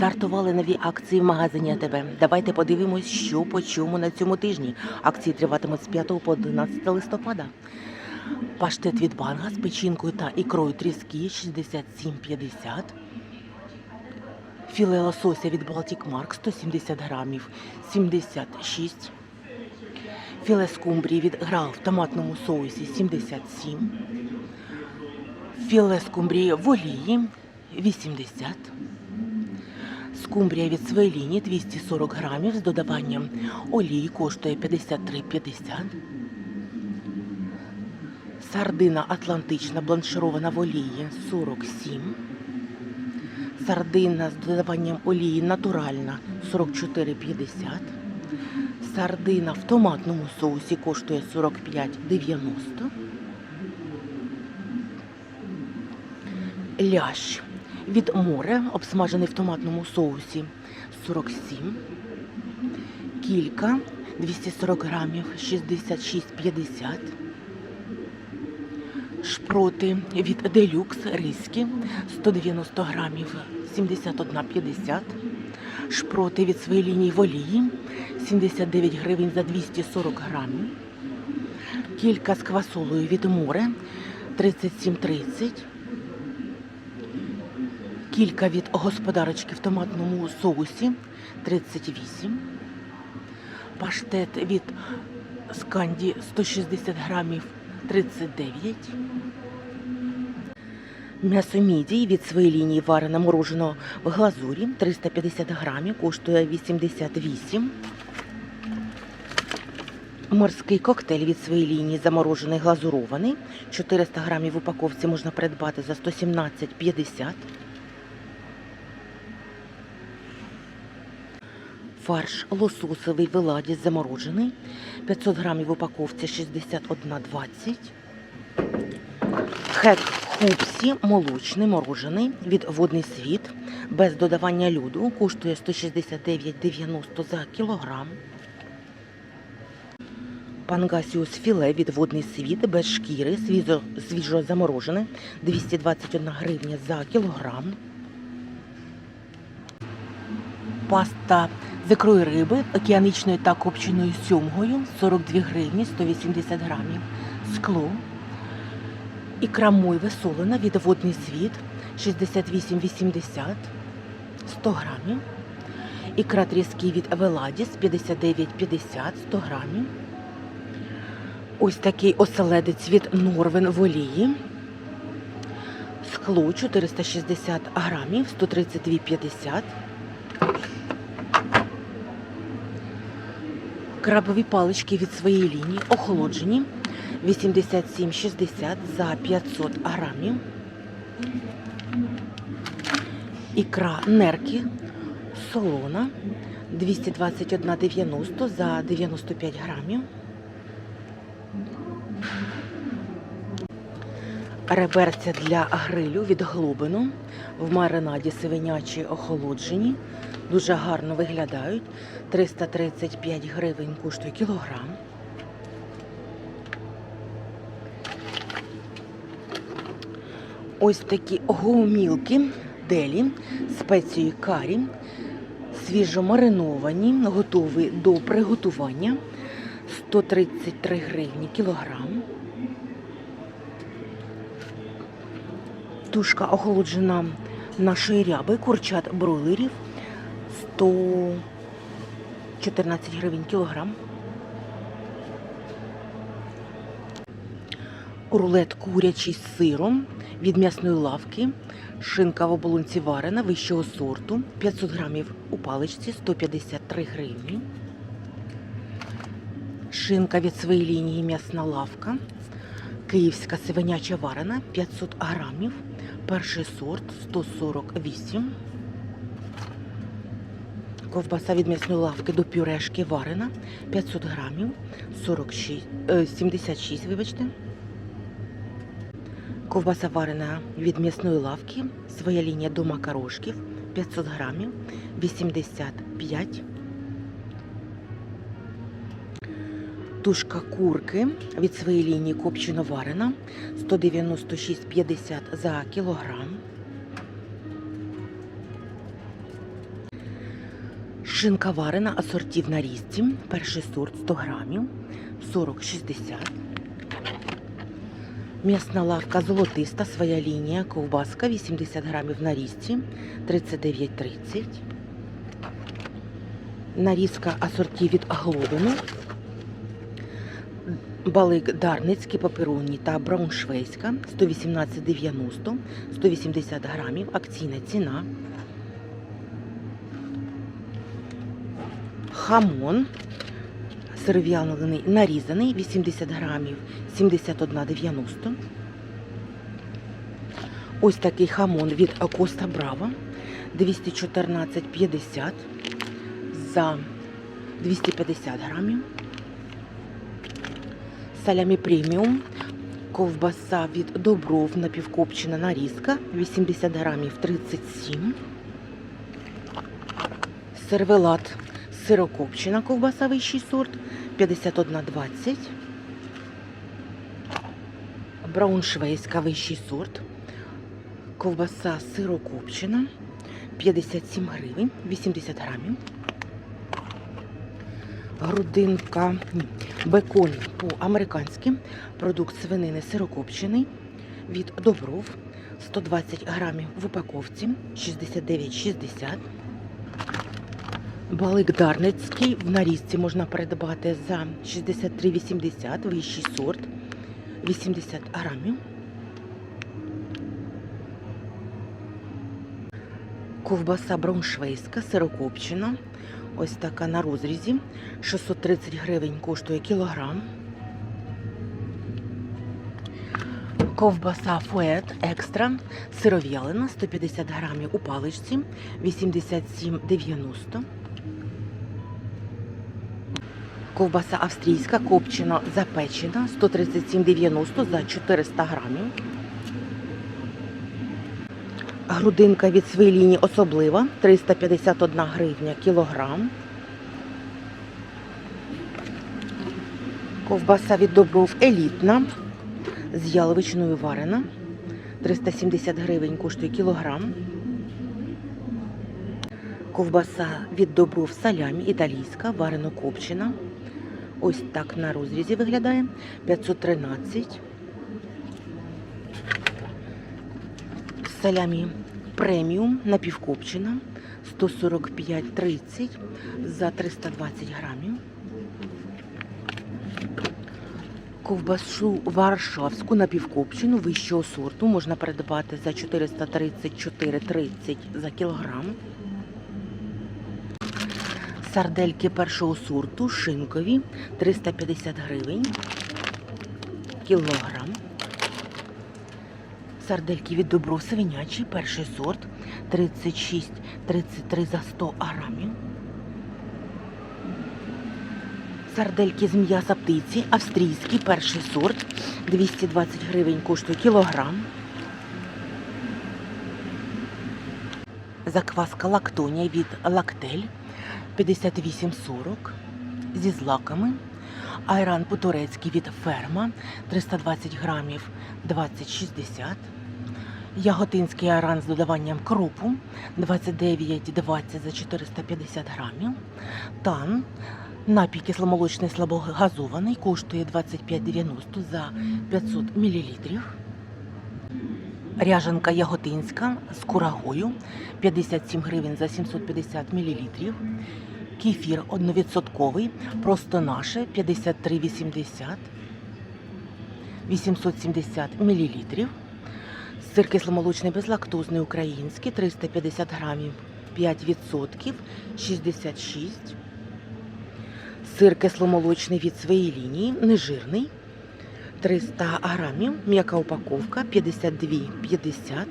Стартували нові акції в магазині АТБ. Давайте подивимось, що по на цьому тижні. Акції триватимуть з 5 по 11 листопада. Паштет від банга з печінкою та ікрою тріски 67,50. Філе лосося від Baltic Mark 170 грамів 76. Філе скумбрії від Грал в томатному соусі 77. Філе скумбрії в олії 80. Скумбрія від Свейліні 240 грамів з додаванням олії коштує 53,50. Сардина Атлантична бланширована в олії 47. Сардина з додаванням олії натуральна 44,50. Сардина в томатному соусі коштує 45,90. Лящ від море, обсмажений в томатному соусі 47. Кілька 240 грамів 66,50. Шпроти від делюкс риські 190 грамів 71,50. Шпроти від своєї лінії в олії 79 гривень за 240 грамів. Кілька з квасолою від море 37,30. Кілька від господарочки в томатному соусі 38. Паштет від сканді 160 грамів 39. М'ясо мідій від своєї лінії варене мороженого в глазурі 350 грамів, коштує 88. Морський коктейль від своєї лінії заморожений глазурований. 400 грамів в упаковці можна придбати за 117,50. Фарш лососовий в еладі заморожений. 500 грамів в упаковці 61,20. Хек хупсі молочний морожений від водний світ без додавання льоду коштує 169,90 за кілограм. Пангасіус філе від водний світ без шкіри свіжо, свіжо заморожене 221 гривня за кілограм. Паста з ікрою риби океанічною та копченою сьомгою 42 гривні 180 грамів. Скло. Ікра мойве солена від водний світ 68,80 100 грамів. Ікра тріски від Веладіс 59,50 100 грамів. Ось такий оселедець від Норвен в олії. Скло 460 грамів 132,50. Крабові палички від своєї лінії охолоджені 87,60 за 500 грамів. Ікра нерки солона 221,90 за 95 грамів. Реберця для грилю від глобину в маринаді сивенячі охолоджені. Дуже гарно виглядають. 335 гривень коштує кілограм. Ось такі гомілки делі спецією карі, свіжо мариновані, готові до приготування. 133 гривні кілограм. Тушка охолоджена нашої ряби, курчат бройлерів 114 гривень кілограм. Рулет курячий з сиром від м'ясної лавки. Шинка в оболонці варена вищого сорту. 500 грамів у паличці 153 гривні. Шинка від своєї лінії м'ясна лавка. Київська сивеняча варена 500 грамів. Перший сорт 148. Ковбаса від м'ясної лавки до пюрешки варена 500 грамів 46, е, 76, вибачте. Ковбаса варена від м'ясної лавки, своя лінія до макарошків 500 грамів 85. Тушка курки від своєї лінії копчено варена 196,50 за кілограм. Шинка варена, асортів на різці. Перший сорт 100 грамів, 40-60. М'ясна лавка золотиста, своя лінія, ковбаска 80 грамів на різці, 39,30. Нарізка асорті від глобину. Балик Дарницький, папероні та брауншвейська 118,90, 180 грамів, акційна ціна. Хамон сиров'ялений нарізаний 80 грамів 71,90. Ось такий хамон від Коста Браво 214,50 за 250 грамів. Салямі преміум. Ковбаса від Добров напівкопчена нарізка 80 грамів 37. Сервелат сирокопчена ковбаса вищий сорт 51,20. Брауншвейська вищий сорт. Ковбаса сирокопчена 57 гривень 80 грамів. Грудинка, ні, бекон по-американськи. Продукт свинини сирокопчений від Добров 120 грамів в упаковці 69,60. Балик Дарницький в нарізці можна придбати за 63,80, вищий сорт 80 грамів. Ковбаса брауншвейська, сирокопчена. Ось така на розрізі. 630 гривень коштує кілограм. Ковбаса Фует Екстра сиров'ялина 150 грамів у паличці 87,90. Ковбаса австрійська копчена запечена 137,90 за 400 грамів. Грудинка від свиліні особлива 351 гривня кілограм. Ковбаса від Добров елітна з яловичною варена. 370 гривень коштує кілограм. Ковбаса від Добров салямі італійська, варено копчена. Ось так на розрізі виглядає. 513. Салямі преміум напівкопчена 145,30 за 320 грамів. Ковбасу варшавську напівкопчену вищого сорту можна придбати за 434,30 за кілограм. Сардельки першого сорту шинкові 350 гривень кілограм. Сардельки від Добро свинячі, перший сорт 36-33 за 100 грамів. Сардельки з м'яса птиці, австрійський перший сорт 220 гривень коштує кілограм. Закваска лактонія від Лактель 58,40 зі злаками. Айран по-турецьки від ферма 320 грамів 20,60. Яготинський айран з додаванням кропу 29,20 за 450 грамів. Тан напій кисломолочний слабогазований коштує 25,90 за 500 мл. Ряжанка яготинська з курагою 57 гривень за 750 мл. Кефір 1%, просто наше 53,80 870 мл. Сир кисломолочний безлактозний український 350 грамів 5%, 66. Сир кисломолочний від своєї лінії, нежирний 300 грамів, м'яка упаковка 52,50.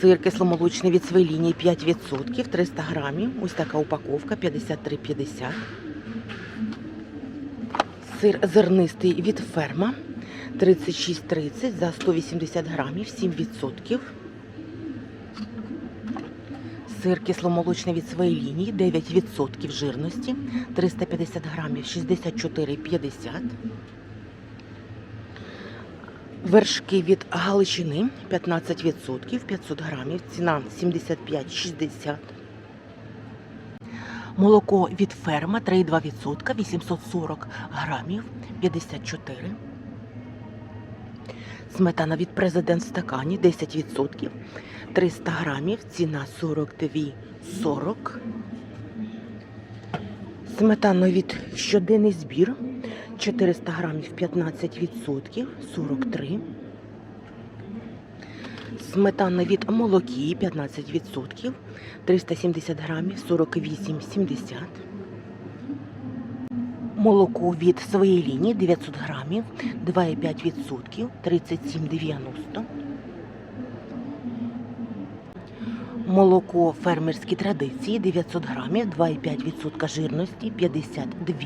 Сир кисломолочний від своєї лінії 5%, 300 грамів. Ось така упаковка 53,50. Сир зернистий від ферма 36,30 за 180 грамів, 7%. Сир кисломолочний від своєї лінії 9% жирності, 350 грамів, 64,50. Вершки від Галичини 15%, 500 грамів, ціна 75,60. Молоко від ферма 3,2%, 840 грамів, 54. Сметана від президент в стакані 10%, 300 грамів, ціна 42,40. Сметана від щоденний збір 400 грамів 15%, 43. Сметана від молокі 15%, 370 грамів 48,70. Молоко від своєї лінії 900 грамів 2,5%, 37,90. Молоко фермерські традиції 900 грамів 2,5% жирності 52.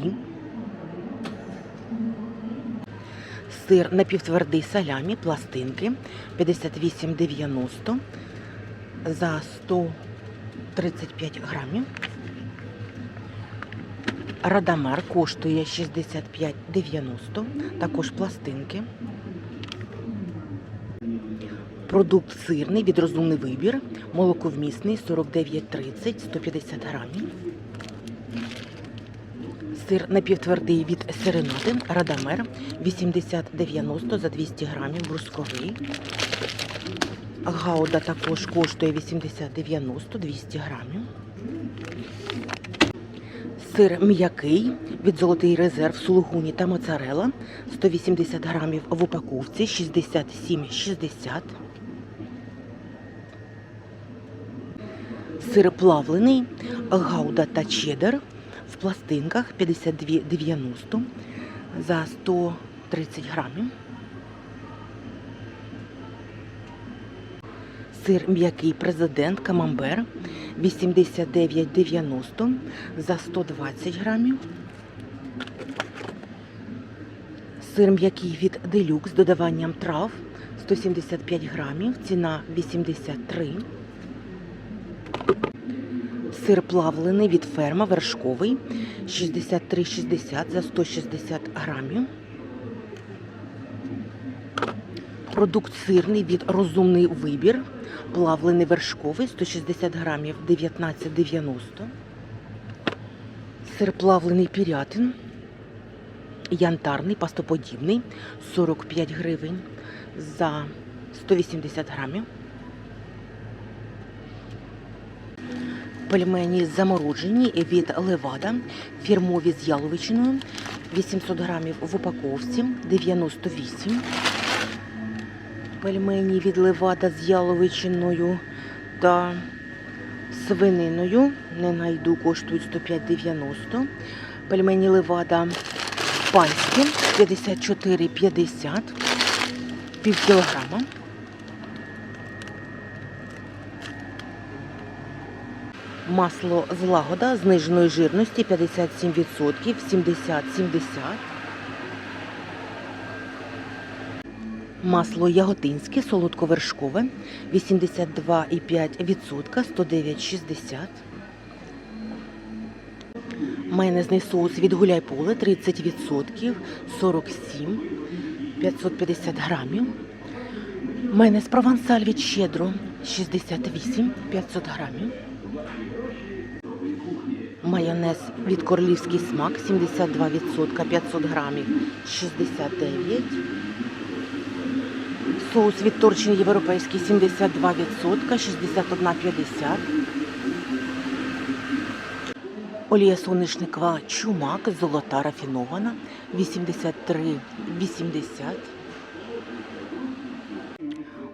Сир напівтвердий салямі, пластинки 58,90 за 135 грамів. Радамер коштує 65,90, також пластинки. Продукт сирний від розумний вибір, молоковмісний 49,30, 150 грамів. Сир напівтвердий від сиренати Радамер 80,90 за 200 грамів, брусковий. Гауда також коштує 80,90 200 грамів. Сир м'який від золотий резерв сулугуні та моцарела 180 грамів в упаковці 67,60. Сир плавлений, гауда та чеддер в пластинках 52,90 за 130 грамів. Сир м'який президент Камамбер 89,90 за 120 грамів. Сир м'який від делюкс з додаванням трав 175 грамів, ціна 83. Сир плавлений від ферма вершковий 63,60 за 160 грамів. Продукт сирний від розумний вибір. Плавлений вершковий 160 грамів 19,90. Сир плавлений пірятин. Янтарний, пастоподібний 45 гривень за 180 грамів. Пельмені заморожені від Левада, фірмові з яловичиною, 800 грамів в упаковці, 98. Пельмені від Левада з яловичиною та свининою. Не найду, коштують 105,90. Пельмені Левада панські 54,50, пів кілограма. Масло злагода зниженої жирності 57%, 70-70. Масло яготинське, солодковершкове 82,5%, 109,60. Майонезний соус від гуляйполе 30%, 47, 550 грамів. Майонез провансаль від щедро 68, 500 грамів. Майонез від королівський смак 72%, 500 грамів 69. Соус від торчин європейський 72%, 61,50. Олія соняшникова чумак, золота рафінована 83,80.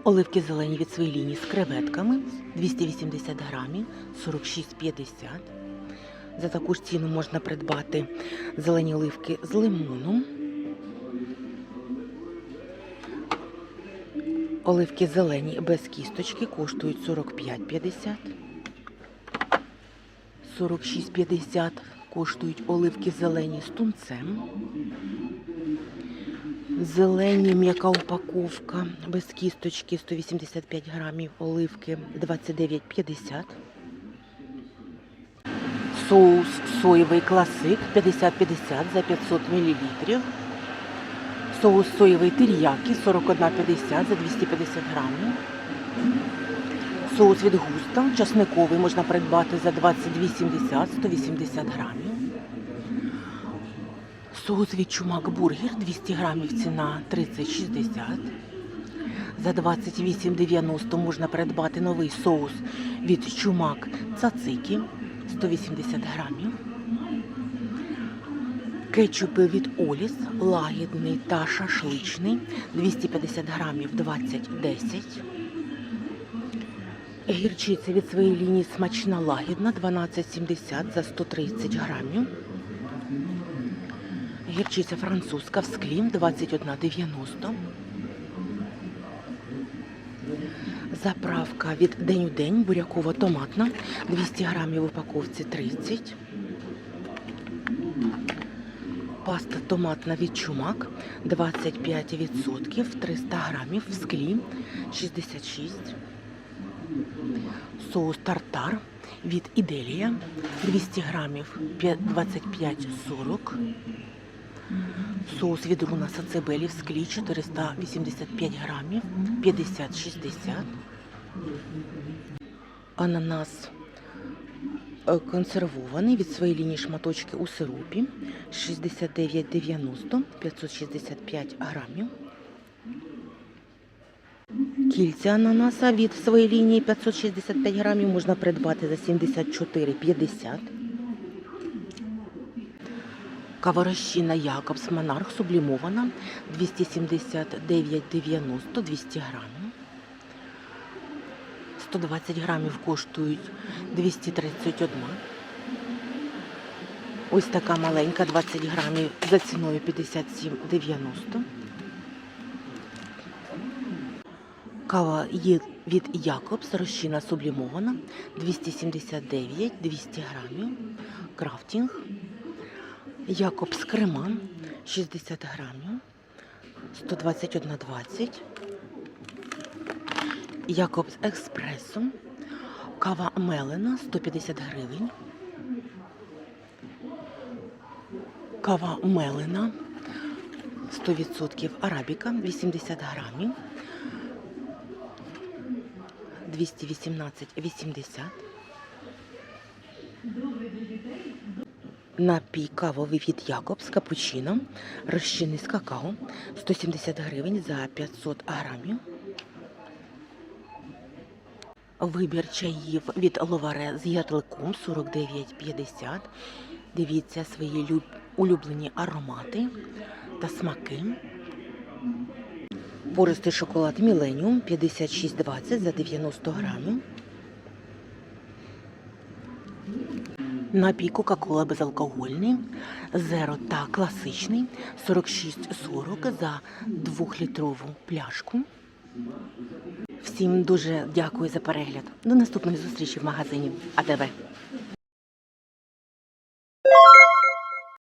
Оливки зелені від своєї лінії з креветками 280 грамів 46,50. За таку ж ціну можна придбати зелені оливки з лимоном. Оливки зелені без кісточки коштують 45,50. 46,50 коштують оливки зелені з тунцем. Зелені м'яка упаковка без кісточки 185 грамів, оливки 29,50. Соус соєвий класик 50-50 за 500 мл. Соус соєвий теріякі 41,50 за 250 грамів. Соус від густа, часниковий можна придбати за 22,70 180 грамів. Соус від чумак бургер 200 грамів ціна 30,60. За 28,90 можна придбати новий соус від чумак цацики 180 грамів. Кетчупи від Оліс, лагідний та шашличний 250 грамів 20,10. Гірчиця від своєї лінії смачна лагідна 12,70 за 130 грамів. Гірчиця французька в склі 21,90. Заправка від день у день буряково-томатна 200 грамів в упаковці 30. Паста томатна від чумак 25% 300 грамів в склі 66. Соус тартар від Іделія 200 грамів 25,40. Соус від руна сацебелі в склі 485 грамів 50-60. Ананас е, консервований від своєї лінії шматочки у сиропі 69,90 565 грамів. Кільця ананаса від своєї лінії 565 грамів можна придбати за 74,50. Кава розчинна Якобс Монарх сублімована 279,90 200 грамів. 120 грамів коштують 231. Ось така маленька 20 грамів за ціною 57,90. Кава є від Якобс, розчина сублімована 279 200 грамів. Крафтінг. Якобс крема 60 грамів. 121,20. Якобс експресо. Кава мелена 150 гривень. Кава мелена 100% арабіка 80 грамів. 218,80. Напій кавовий від Якобс капучино, розчинний з какао 170 гривень за 500 грамів. Вибір чаїв від Ловаре з ярликом 49,50. Дивіться свої люб- улюблені аромати та смаки. Пористий шоколад Міленіум 56,20 за 90 грамів. Напій Кока-Кола безалкогольний, зеро та класичний 46,40 за 2-літрову пляшку. Всім дуже дякую за перегляд. До наступної зустрічі в магазині А АТВ.